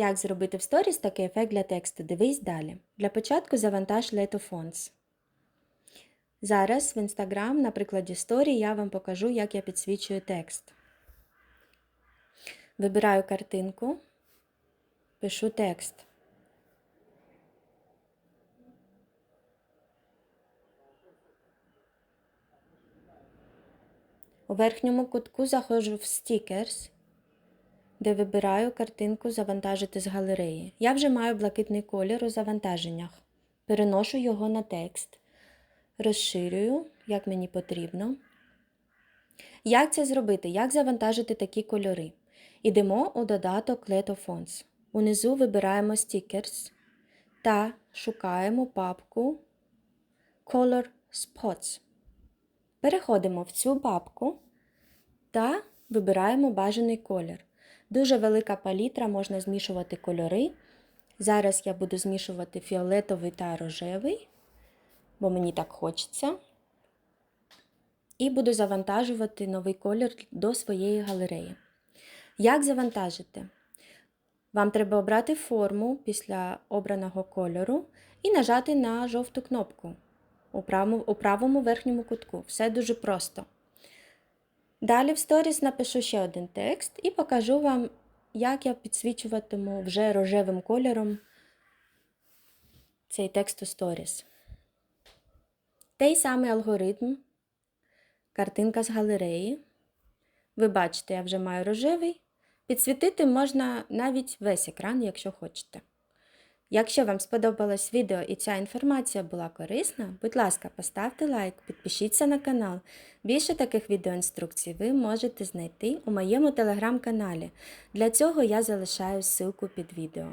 Як зробити в сторіс такий ефект для тексту? Дивись далі. Для початку завантаж Letofonts. Зараз в Instagram на прикладі сторі я вам покажу, як я підсвічую текст. Вибираю картинку, пишу текст. У верхньому кутку заходжу в Stickers, де вибираю картинку Завантажити з галереї. Я вже маю блакитний колір у завантаженнях. Переношу його на текст, розширюю, як мені потрібно. Як це зробити? Як завантажити такі кольори? Ідемо у додаток Leto Fonts. Унизу вибираємо Stickers та шукаємо папку Color Spots. Переходимо в цю папку та вибираємо бажаний колір. Дуже велика палітра, можна змішувати кольори. Зараз я буду змішувати фіолетовий та рожевий, бо мені так хочеться. І буду завантажувати новий колір до своєї галереї. Як завантажити? Вам треба обрати форму після обраного кольору і нажати на жовту кнопку у правому, верхньому кутку. Все дуже просто. Далі в сторіс напишу ще один текст і покажу вам, як я підсвічуватиму вже рожевим кольором цей текст у сторіс. Той самий алгоритм, картинка з галереї. Ви бачите, я вже маю рожевий. Підсвітити можна навіть весь екран, якщо хочете. Якщо вам сподобалось відео і ця інформація була корисна, будь ласка, поставте лайк, підпишіться на канал. Більше таких відеоінструкцій ви можете знайти у моєму телеграм-каналі. Для цього я залишаю ссылку під відео.